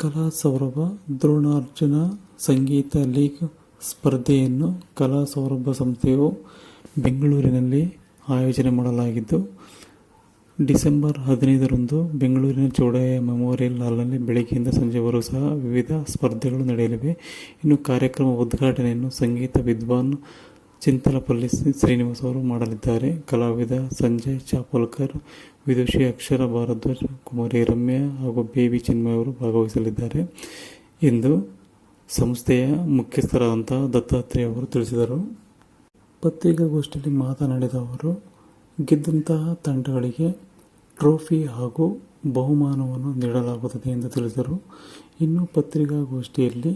ಕಲಾ ಸೌರಭ, ದ್ರೋಣಾರ್ಜುನ ಸಂಗೀತ ಲೀಗ್ ಸ್ಪರ್ಧೆಯನ್ನು ಕಲಾ ಸೌರಭ ಸಂಸ್ಥೆಯು ಬೆಂಗಳೂರಿನಲ್ಲಿ ಆಯೋಜನೆ ಮಾಡಲಾಗಿದ್ದು, ಡಿಸೆಂಬರ್ ಹದಿನೈದರಂದು ಬೆಂಗಳೂರಿನ ಚೌಡಯ್ಯ ಮೆಮೋರಿಯಲ್ ಹಾಲ್ನಲ್ಲಿ ಬೆಳಗ್ಗೆಯಿಂದ ಸಂಜೆವರೆಗೂ ಸಹ ವಿವಿಧ ಸ್ಪರ್ಧೆಗಳು ನಡೆಯಲಿವೆ. ಇನ್ನು ಕಾರ್ಯಕ್ರಮ ಉದ್ಘಾಟನೆಯನ್ನು ಸಂಗೀತ ವಿದ್ವಾನ್ ಚಿಂತಲಪಲ್ಲಿ ಶ್ರೀನಿವಾಸ್ ಅವರು ಮಾಡಲಿದ್ದಾರೆ. ಕಲಾವಿದ ಸಂಜಯ್ ಚಾಪೋಲ್ಕರ್, ವಿದುಷಿ ಅಕ್ಷರ ಭಾರದ್ವಾಜ್, ಕುಮಾರಿ ರಮ್ಯಾ ಹಾಗೂ ಬೇಬಿ ಚಿನ್ಮಯ ಅವರು ಭಾಗವಹಿಸಲಿದ್ದಾರೆ. ಎಂದು ಸಂಸ್ಥೆಯ ಮುಖ್ಯಸ್ಥರಾದಂತಹ ದತ್ತಾತ್ರೇಯ ಅವರು ತಿಳಿಸಿದರು. ಪತ್ರಿಕಾಗೋಷ್ಠಿಯಲ್ಲಿ ಮಾತನಾಡಿದ ಅವರು ಗೆದ್ದಂತಹ ತಂಡಗಳಿಗೆ ಟ್ರೋಫಿ ಹಾಗೂ ಬಹುಮಾನವನ್ನು ನೀಡಲಾಗುತ್ತದೆ ಎಂದು ತಿಳಿಸಿದರು. ಇನ್ನು ಪತ್ರಿಕಾಗೋಷ್ಠಿಯಲ್ಲಿ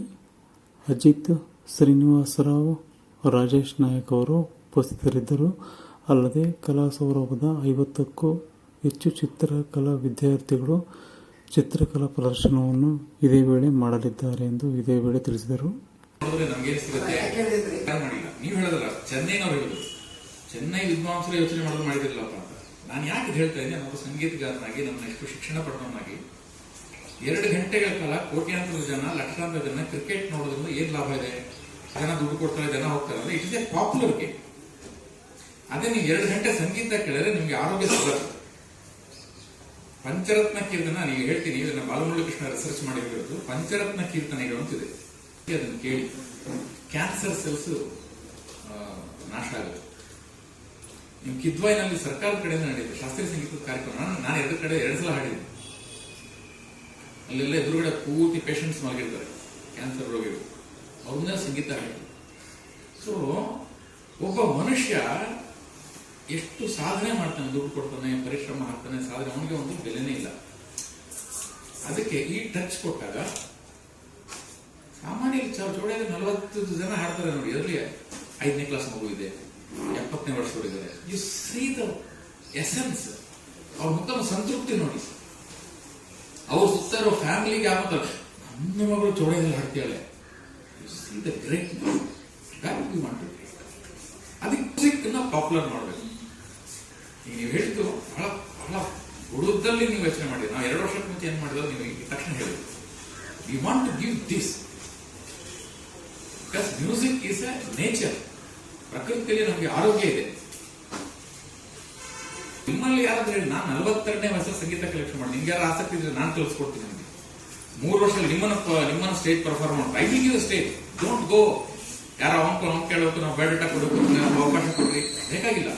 ಅಜಿತ್ ಶ್ರೀನಿವಾಸರಾವ್ ರಾಜೇಶ್ ನಾಯಕ್ ಅವರು ಉಪಸ್ಥಿತರಿದ್ದರು. ಅಲ್ಲದೆ ಕಲಾ ಸೌರಭದ ಐವತ್ತಕ್ಕೂ ಹೆಚ್ಚು ಚಿತ್ರಕಲಾ ವಿದ್ಯಾರ್ಥಿಗಳು ಚಿತ್ರಕಲಾ ಪ್ರದರ್ಶನವನ್ನು ಇದೇ ವೇಳೆ ಮಾಡಲಿದ್ದಾರೆ ಎಂದು ಇದೇ ವೇಳೆ ತಿಳಿಸಿದರು. ಚೆನ್ನೈ ವಿದ್ವಾಂಸರ ಯೋಚನೆ ಮಾಡೋದು ಮಾಡಿದಿರಲ್ಲಪ್ಪ ಅಂತ. ನಾನು ಯಾಕೆ ಹೇಳ್ತಾ ಇದ್ದೀನಿ? ಒಬ್ಬ ಸಂಗೀತಗಾರನಾಗಿ, ನಮ್ಮ ಎಷ್ಟು ಶಿಕ್ಷಣ ಪಡೆದವನಾಗಿ ಎರಡು ಗಂಟೆಗಳ ಕಾಲ ಕೋಟ್ಯಾಂತರ ಜನ ಲಕ್ಷಾಂತರ ಜನ ಕ್ರಿಕೆಟ್ ನೋಡೋದ್ರಿಂದ ಏನು ಲಾಭ ಇದೆ? ಜನ ದುಡ್ಡು ಕೊಡ್ತಾರೆ, ಜನ ಹೋಗ್ತಾರೆ it is a popular game ಅದೇ ನೀವು ಎರಡು ಗಂಟೆ ಸಂಗೀತ ಕೇಳಿದ್ರೆ ನಿಮ್ಗೆ ಆರೋಗ್ಯ ಸಿಗುತ್ತೆ ಪಂಚರತ್ನ ಕೀರ್ತನ ನೀವು ಹೇಳ್ತೀನಿ, ಇದನ್ನ ಬಾಲಮುರಳಿ ಕೃಷ್ಣ ರಿಸರ್ಚ್ ಮಾಡಿರೋದು. ಪಂಚರತ್ನ ಕೀರ್ತನೆಗಳು ಅಂತಿದೆ. ಅದನ್ನು ಕೇಳಿ. ಕ್ಯಾನ್ಸರ್ ಸೆಲ್ಸ್ ನಾಶ ಆಗುತ್ತೆ. ನಿಮ್ ಕಿದ್ವಾಯ್ನಲ್ಲಿ ಸರ್ಕಾರದ ಕಡೆಯಿಂದ ನಡೆಯುತ್ತೆ. ಶಾಸ್ತ್ರೀಯ ಸಂಗೀತದ ಕಾರ್ಯಕ್ರಮ. ನಾನು ನಾನು ಎರಡು ಕಡೆ, ಎರಡು ಸಲ ಹಾಡಿದ್ದೀನಿ. ಅಲ್ಲೆಲ್ಲ ಎದುರುಗಡೆ ಪೂರ್ತಿ ಪೇಷಂಟ್ಸ್ ಮಲಗಿರ್ತಾರೆ. ಕ್ಯಾನ್ಸರ್ ರೋಗಿಗಳು. ಅವ್ರನ್ನ ಸಂಗೀತ ಸೊ ಒಬ್ಬ ಮನುಷ್ಯ ಎಷ್ಟು ಸಾಧನೆ ಮಾಡ್ತಾನೆ, ದುಡ್ಡು ಕೊಡ್ತಾನೆ, ಪರಿಶ್ರಮ ಹಾಕ್ತಾನೆ, ಸಾಧನೆ, ಅವನಿಗೆ ಒಂದು ಬೆಲೆನೇ ಇಲ್ಲ. ಅದಕ್ಕೆ ಈ ಟಚ್ ಕೊಟ್ಟಾಗ ಸಾಮಾನ್ಯ ಚೌಡಲ್ಲಿ ನಲವತ್ತು ಜನ ಹಾಡ್ತಾರೆ ನೋಡಿ, ಅದರಲ್ಲಿ ಐದನೇ ಕ್ಲಾಸ್ ಮಗು ಇದೆ, ಎಪ್ಪತ್ತನೇ ವರ್ಷದವರಿದ್ದಾರೆ ಯು ಸೀ ದ ಎಸೆನ್ಸ್ ಅವ್ರ ಮುಖ ಸಂತೃಪ್ತಿ ನೋಡಿ. ಅವ್ರ ಸುತ್ತ ಇರೋ ಫ್ಯಾಮಿಲಿಗೆ ಯಾವ ನನ್ನ ಮಗಳು ಚೌಡದಲ್ಲಿ ಹಾಡ್ತಾಳೆ see the great you want ಅದಕ್ಕೆ ಮ್ಯೂಸಿಕ್ ಪಾಪ್ಯುಲರ್ ಮಾಡಬೇಕು. ಈಗ ನೀವು ಹೇಳಿದ್ದು ಬಹಳ ಬಹಳ ಹುಡುಗದಲ್ಲಿ ನೀವು ಯೋಚನೆ ಮಾಡಿ. ನಾವು ಎರಡು ವರ್ಷಕ್ಕೆ ಮುಂಚೆ ಏನ್ ಮಾಡಿದ್ರು ನೀವು ಈಗ ತಕ್ಷಣ ಹೇಳಿದ್ರು we want to give this because music is a nature ಪ್ರಕೃತಿಯಲ್ಲಿ ನಮಗೆ ಆರೋಗ್ಯ ಇದೆ. ನಿಮ್ಮಲ್ಲಿ ಯಾರಾದ್ರೂ ಹೇಳಿ, ನಾನು ನಲವತ್ತೆರಡನೇ ವರ್ಷ ಸಂಗೀತ ಕಲೆಕ್ಷನ್ ಮಾಡಿ ನಿಮ್ಗೆ ಯಾರು ಆಸಕ್ತಿ ಇದ್ರೆ ನಾನು ತಿಳಿಸ್ಕೊಡ್ತೀನಿ ನಿಮಗೆ. ಮೂರು ವರ್ಷ ನಿಮ್ಮನ್ನ ನಿಮ್ಮನ್ನು ಸ್ಟೇಜ್ ಪರ್ಫಾರ್ಮ್ ಮಾಡಿ I will you stage don't go ಯಾರ ಅವನ್ ಅವ್ನು ಕೇಳಬೇಕು ನಾವು ಬೇಡ ಕೊಡಬೇಕು. ಅವಕಾಶ ಕೊಡ್ರಿ. ಬೇಕಾಗಿಲ್ಲ.